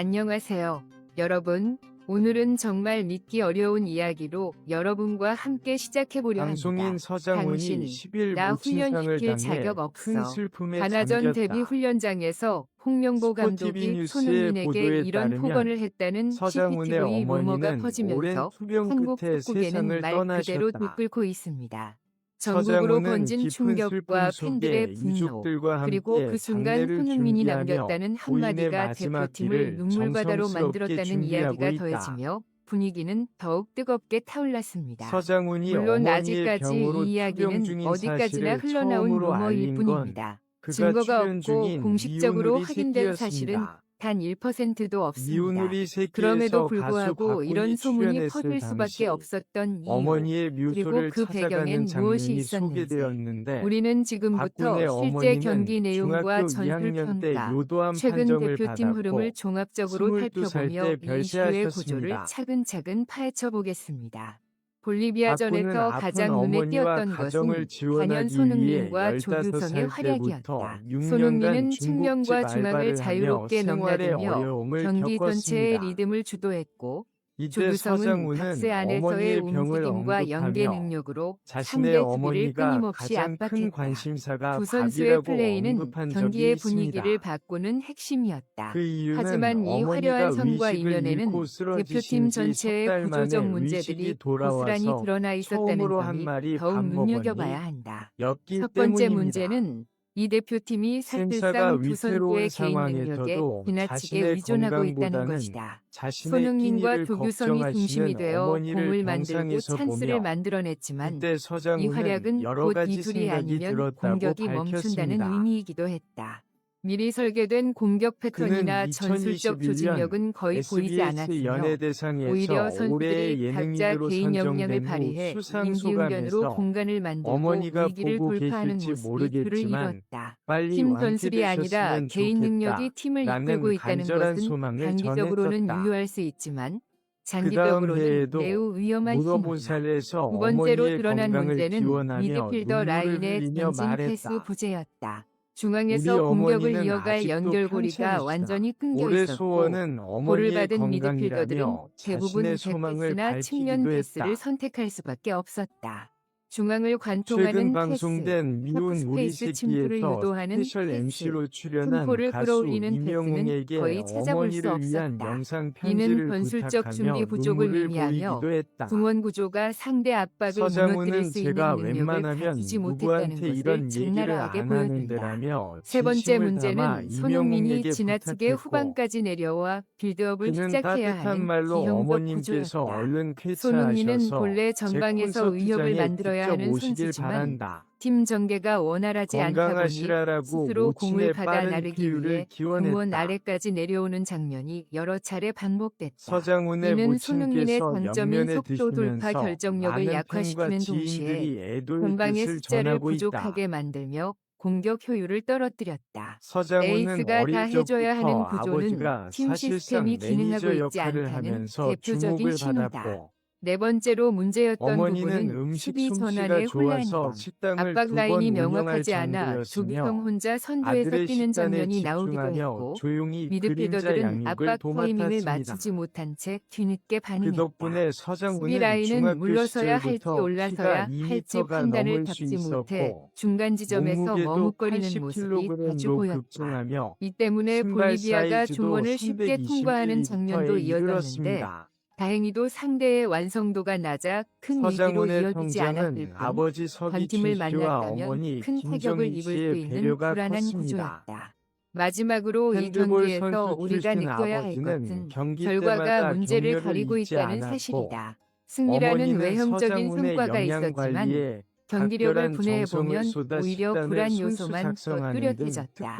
안녕하세요. 여러분, 오늘은 정말 믿기 어려운 이야기로 여러분과 함께 시작해보려 방송인 합니다. 서장훈이 당신이 10일 나 무친상을 훈련시킬 당해 자격 없어. 큰 슬픔에 가나전 잠겼다. 데뷔 훈련장에서 홍명보 스포티비 감독이 뉴스의 손흥민에게 보도에 이런 따르면 폭언을 했다는 서장훈의 CCTV 루머가 어머니는 오랜 퍼지면서 투병 한국 끝에 축구계는 세상을 말 그대로 떠나셨다. 들끓고 있습니다. 전국으로 번진 충격과 팬들의 분노, 그리고 그 순간 손흥민이 남겼다는 한마디가 대표팀을 눈물바다로 만들었다는 이야기가. 더해지며 분위기는 더욱 뜨겁게 타올랐습니다. 물론 아직까지 이 이야기는 어디까지나 흘러나온 루머일 뿐입니다. 증거가 없고 공식적으로 확인된 사실은. 단 1%도 없습니다. 미운 우리 새끼에서 그럼에도 불구하고 이런 소문이 퍼질 수밖에 없었던 이유. 어머니의 그리고 묘소를 그 배경엔 찾아가는 무엇이 장면이 있었는지. 소개되었는데 우리는 지금부터 박군의 실제 어머니는 경기 내용과 중학교 전술 2학년 때 평가, 요도암 최근 판정을 대표팀 흐름을 받았고 종합적으로 22살 살펴보며 때이 이슈의 별세하셨습니다. 차근차근 파헤쳐 보겠습니다. 볼리비아전에서 가장 눈에 띄었던 것은 단연 손흥민과 15살 조규성의 활약이었다. 6년간 손흥민은 측면과 중앙을 자유롭게 넘나들며 경기 전체의. 리듬을 주도했고 이때 조규성은 서장훈은 박스 안에서의 어머니의 병을 움직임과 연계 언급하며 능력으로 자신의 상대 수비를 어머니가 끊임없이 가장 큰 압박했다. 관심사가 두 선수의 밥이라고 플레이는 언급한 적이 경기의 있습니다. 분위기를 바꾸는 핵심이었다. 그 이유는 하지만 이 화려한 성과 의식을 이면에는 대표팀 전체의 구조적 문제들이 고스란히 돌아와서 드러나 있었다는 처음으로 한 점이 말이 더욱 먹었니? 눈여겨봐야 한다. 였기 첫 번째 때문입니다. 문제는 이 대표팀이 사실상 두 위태로운 선수의 개인 능력에 지나치게 의존하고 있다는 것이다. 손흥민과 조규성이 중심이 되어 공을 만들고 찬스를 만들어냈지만 이 활약은 곧 이 둘이 생각이 아니면 공격이 멈춘다는. 의미이기도 했다. 미리 설계된 공격 패턴이나 전술적 2021년 조직력은 거의 보이지 않았으며 오히려 선수들이 각자 개인 역량을 발휘해 임기응변으로 공간을 만들고 위기를 돌파하는 모습이 모르겠지만 이뤘다. 팀 전술이 아니라 개인. 능력이 팀을 이끌고 있다는 것은 단기적으로는. 유효할 수 있지만 장기적으로는 매우 위험한. 살에서 두 번째로 드러난 문제는 미드필더 라인의 전진 패스. 부재였다. 중앙에서 공격을 이어갈 연결고리가. 완전히 끊겨 올해 있었고 소원은 어머니의 받은 미드필더들은 건강이라며 대부분 자신의 소망을 백패스나 측면 밝히기도 패스를 했다. 선택할 수밖에 없었다. 중앙을 최근 관통하는 패스, 방송된 미운 우리 새끼에서 유도하는 스페셜 패스, MC로 출연한 가수 끌어올리는 이명웅에게 거의 찾아볼 수 없었다. 이는 부탁하며 준비 부족을 의미하며. 중원 구조가 상대 압박을 무너뜨릴 수 있는 능력을 가지지 못했다는 것을 적나라하게 안 보여준다. 세 번째 문제는 손흥민이 지나치게 후반까지 내려와 빌드업을 시작해야 하는 기형적 구조였다. 손흥민은 본래 제 전방에서 의욕을 만들어야 직접 하는 오시길 선수지만 바란다. 팀 전개가 원활하지 않다 보니 건강하시라라고 스스로 공을 모친의 받아 빠른 나르기 위해 기원했다. 공원 아래까지 내려오는 장면이 여러 차례 반복됐다. 서장훈의 이는 손흥민의 모친께서 옆면에 속도 돌파 드시면서 결정력을 많은 약화시키는 동시에 지인들이 애도의 전방의 뜻을 숫자를 전하고 부족하게 있다. 만들며 공격 효율을 떨어뜨렸다. 서장훈은 에이스가 어릴 다 해줘야 하는 적부터 구조는 아버지가 팀 사실상 시스템이 기능하고 매니저 있지 역할을 않다는 하면서 대표적인 주목을 신호다. 받았고 네 번째로 문제였던 부분은 음식 수비 전환의 혼란이다. 식당을 압박 라인이 명확하지 않아 조규성 혼자 선두에서 뛰는 장면이 나오기도 했고 미드필더들은 압박 타이밍을. 맞추지 못한 채 뒤늦게 그 반응했다. 덕분에 수비 라인은 물러서야 할지 올라서야 할지 2m가 판단을 잡지 못해 중간 지점에서 머뭇거리는 모습이 자주 80kg로 보였다. 이 때문에 볼리비아가 중원을 쉽게 통과하는 장면도 321m에 이어졌는데 다. 다행히도 상대의 완성도가 낮아 큰 위기로 서장훈의 이어지지 않았을 뿐 아버지 씨와 만났다면 어머니 큰 타격을 김정희 입을 수 씨의 있는 배려가 불안한 컸습니다. 구조였다. 마지막으로 이 핸드볼 경기에서 선수 우리가 출신 느껴야 할 아버지는 것은 경기 결과가 때마다 문제를 가리고 잊지 있다는 않았고 사실이다. 승리라는 어머니는 외형적인 서장훈의 성과가 영양 있었지만 관리에 경기력을 분해해 보면 오히려 불안 요소만 더 뚜렷해졌다.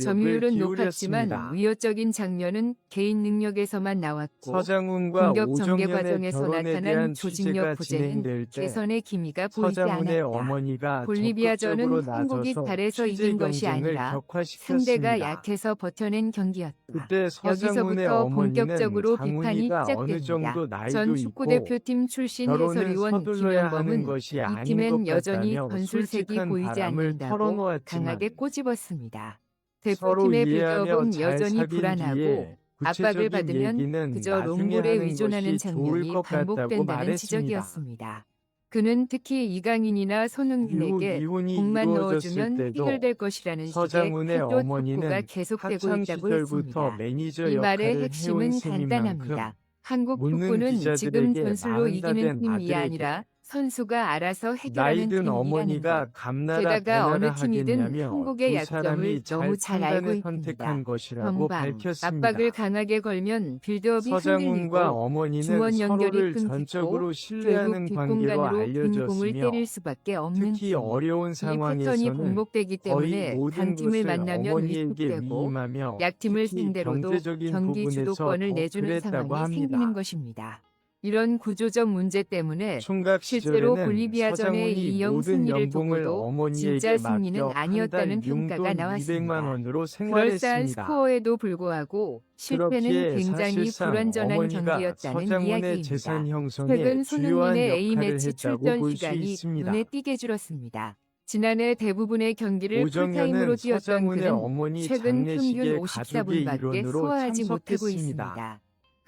점유율은. 높았지만 위협적인 장면은 개인 능력에서만 나왔고 공격 전개 과정에서 나타난 조직력 부재는 개선의 기미가 보이지 않았다. 볼리비아전은 한국이 취재 이긴 것이 아니라. 상대가 약해서 버텨낸 경기였다. 여기서부터 본격적으로 비판이 나이도 전 축구대표팀 출신 해설위원 것이 이 팀엔 것 여전히 같다며 건술색이 보이지 않는다고 강하게 꼬집었습니다. 대표팀의 잘 여전히 불안하고 압박을 받으면 그저 하는 의존하는 장면이 반복된다는. 지적이었습니다. 그는 특히 이강인이나 손흥민에게 공만 넣어주면 해결될 것이라는 식의 태도 촉구가 어머니는 계속되고 있다고 했습니다. 매니저 이 말의 핵심은 간단합니다. 한국 축구는 지금 전술로 이기는 팀이 아니라 선수가 알아서 해결하는 나이든 팀이라는 어머니가 것. 감나라 게다가 어느 배나라 팀이든 하겠냐며 한국의 두 약점을 사람이 너무 잘 알고 판단해 있습니다. 선택한 것이라고 전방 밝혔습니다. 압박을 강하게 걸면 빌드업이 서장훈과 흔들리고 어머니는 중원 연결이 서로를 끊기고 전적으로 결국 신뢰하는 관계로 뒷공간으로 빈 공을 알려졌으며 때릴 수밖에 없는 특히 팀. 어려운 이 패턴이 상황에서는 반복되기 거의 때문에 모든 강팀을 것을 만나면 어머니에게 위축되고 위임하며 약팀을 특히 상대로도 경제적인 경기 부분에서 주도권을 더 내주는 그랬다고 상황이 합니다. 생기는 것입니다. 이런 구조적 문제 때문에 총각 실제로 볼리비아전의 이영 승리를 어머니에게 진짜 승리는 아니었다는 평가가 나왔습니다. 200만 원으로 그럴싸한. 스코어에도 불구하고 실패는 굉장히 불완전한 경기였다는 이야기입니다. 최근 손흥민의 A매치 출전 시간이. 눈에 띄게 줄었습니다. 지난해 대부분의 경기를 풀타임으로 뛰었던 그는 최근 평균 가족의 54분밖에 일원으로 소화하지 못하고. 있습니다.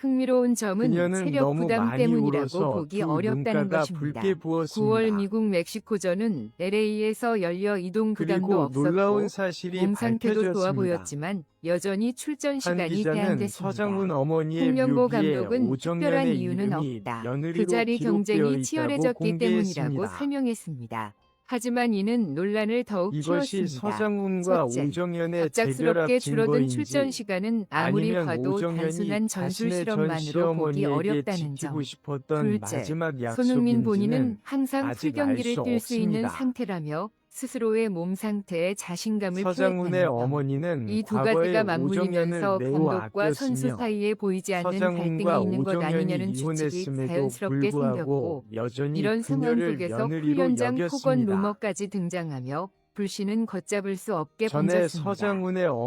흥미로운 점은 그녀는 체력 너무 부담 많이 때문이라고 울어서 보기 두 어렵다는 눈가가 것입니다. 붉게 부었습니다. 9월 미국 멕시코전은 LA에서 열려 이동 부담도 그리고 없었고 사실이 몸 상태도 좋아 밝혀졌습니다. 보였지만 여전히 출전 한 시간이 기자는 제한됐습니다. 어머니의 홍명보 묘기에 감독은 특별한 오정연의 이유는 이름이 없다. 며느리로 그 자리 경쟁이 치열해졌기 때문이라고 공개했습니다. 설명했습니다. 하지만 이는 논란을 더욱 이것이 키웠습니다. 서장훈과 첫째, 오정연의 갑작스럽게 재결합 줄어든 증거인지 출전 시간은 아무리 아니면 봐도 단순한 전술 자신의 전 실험만으로 보기 시어머니에게 어렵다는 점. 지키고 싶었던 둘째, 마지막 손흥민 본인은 항상 아직 풀경기를 알수 뛸수 있는 없습니다. 상태라며 스스로의 몸 상태에 자신감을 서장훈의 점. 어머니는 이 두 과거에 가지가 맞물리면서 매우 감독과 선수 아꼈으며 사이에 보이지 않는 갈등이 서장훈과 있는 것 아니냐는 추측이 이혼했음에도 자연스럽게 불구하고 생겼고 여전히 이런 상황 그녀를 속에서 며느리로 훈련장 여겼습니다. 루머까지 등장하며 불씨는 걷잡을 수 없게 전에 번졌습니다. 서장훈의 홍명보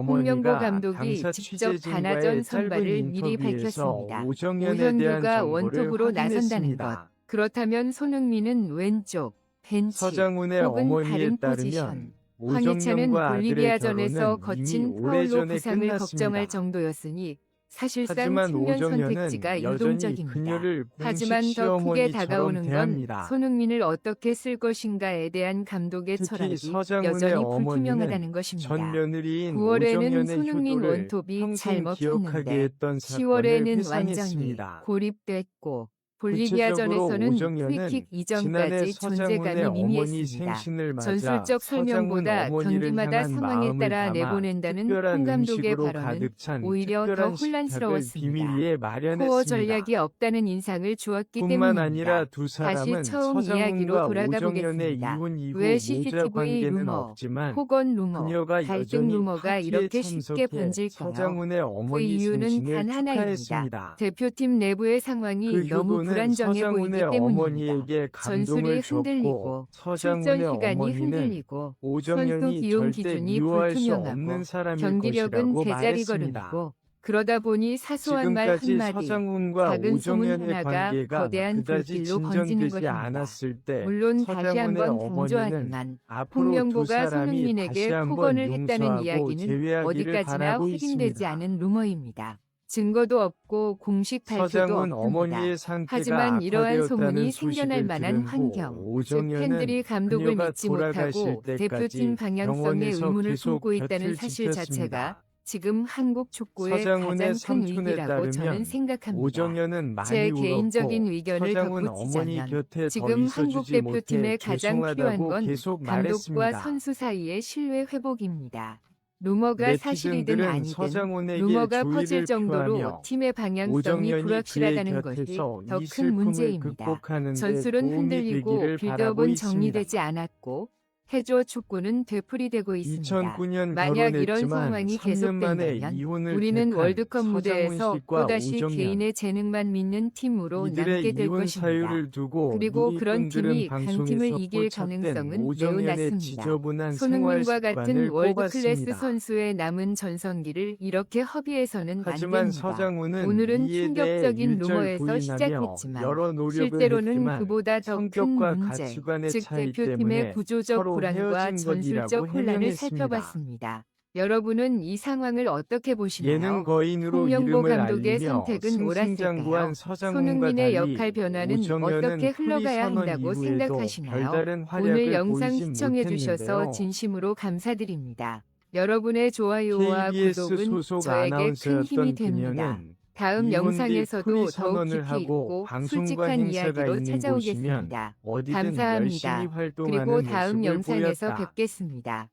어머니가 감독이 당사 직접 취재진과의 짧은 선발을 미리 인터뷰에서 밝혔습니다. 오정연에 대한 오현규가 정보를 원톱으로 나선다는 확인했습니다. 것. 그렇다면 손흥민은 왼쪽, 벤치, 서장훈의 혹은 어머니에 다른 따르면. 황희찬은 볼리비아전에서 거친 파울로 부상을 걱정할. 정도였으니 사실상 측면 선택지가 여전히 유동적입니다. 하지만 더 크게 다가오는 건. 손흥민을 어떻게 쓸 것인가에 대한 감독의 철학이 여전히 불투명하다는 것입니다. 전 며느리인 9월에는 오정연의 손흥민 원톱이 평생 잘 기억하게 먹혔는데 했던 사건을 10월에는 완전히. 고립됐고 볼리비아전에서는 오정연은 프리킥 이전까지 존재감이 미미했습니다. 전술적 설명보다 경기마다 상황에 따라 내보낸다는 홍 감독의 발언은 오히려 더 혼란스러웠습니다. 코어. 전략이 없다는 인상을 주었기 때문입니다. 사람은 처음 이야기로 돌아가 보겠습니다. 왜 CCTV 루머, 없지만 폭언 루머, 갈등 루머가 이렇게 쉽게 번질까요? 어머니 이유는 단 하나입니다. 대표팀 내부의 상황이 그 너무 불안정해 보이기 서장훈의 때문입니다. 어머니에게 전술이 흔들리고 줬고 출전 서장훈의 시간이 어머니는 흔들리고 선수 오정연이 절대 기준이 미워할 수 불투명하고 사람일 경기력은 것이라고 제자리 말했습니다. 걸음이고 그러다 보니 사소한 말 지금까지 한마디 서장훈과 작은 소문 오정연의 하나가 관계가 거대한 그다지 불길로 번지는 진전되지 것입니다. 않았을 때 물론 다시 서장훈의 한번 어머니는 강조하지만 앞으로 두 홍명보가 사람이 손흥민에게 한번 폭언을 했다는 용서하고 이야기는 어디까지나 바라고 확인되지 있습니다. 않은 루머입니다. 증거도 없고 공식 발표도 없습니다. 어머니의 상태가 하지만 이러한 소문이 악화되었다는 생겨날 소식을 만한 들은 환경, 후 즉 팬들이 감독을 그녀가 믿지 돌아가실 못하고 때까지 대표팀 방향성에 병원에서 의문을 계속 품고 있다는 곁을 사실 자체가 지켰습니다. 지금 한국 축구의 서장훈의 가장 큰 삼촌에 위기라고 저는 따르면 생각합니다. 많이 제 울었고 개인적인 의견을 서장훈 덧붙이자면 어머니 곁에 지금 더 한국 있어주지 대표팀에 못해 가장 필요한 죄송하다고 건 계속 감독과 말했습니다. 선수 사이의 신뢰 회복입니다. 루머가 사실이든 네티즌들은 아니든 서장훈에게 루머가 퍼질 정도로 표하며 팀의 방향성이 오정연이 불확실하다는 것이 더이큰 문제입니다. 전술은 흔들리고 빌드업은. 정리되지 않았고 해조 축구는 되풀이되고 있습니다. 2009년 만약 이런 결혼했지만 상황이 3년 만에 계속된다면 이혼을 우리는 택한 월드컵 무대에서 씨과 또다시 오정연. 개인의 재능만 믿는 팀으로 이들의 남게 될 이혼 것입니다. 사유를 두고 그리고 그런 팀이 강팀을 방송에서 이길 가능성은 매우 낮습니다. 지저분한 손흥민과 생활 같은 습관을 월드클래스. 선수의 남은 전성기를 이렇게 허비해서는 안 하지만 됩니다. 서장훈은 오늘은 이에 대해 충격적인 일절 루머에서 부인하며 시작했지만 여러 노력을 실제로는 했지만 그보다 더 큰 성격과 문제, 가치관의 즉 차이 대표팀의 구조적 서로 불안과 헤어진 전술적 것이라고 혼란을 해명했습니다. 살펴봤습니다. 여러분은 이 상황을 어떻게 보시나요? 예능 거인으로 홍명보 이름을 감독의 알리며 선택은 옳았을까요? 서장훈과 손흥민의 달리 역할 변화는 어떻게 흘러가야 선언 한다고 이후에도 생각하시나요? 별다른 활약을 오늘 영상 보이지 시청해 주셔서 못했는데요. 진심으로 감사드립니다. 여러분의 좋아요와 KBS 구독은 소속 저에게 큰 힘이 아나운서였던 됩니다. 그녀는 다음 영상에서도 더욱 깊이 있고 솔직한 이야기로 찾아오겠습니다. 어디든 감사합니다. 열심히 활동하는 그리고 다음 모습을 영상에서 보였다. 뵙겠습니다.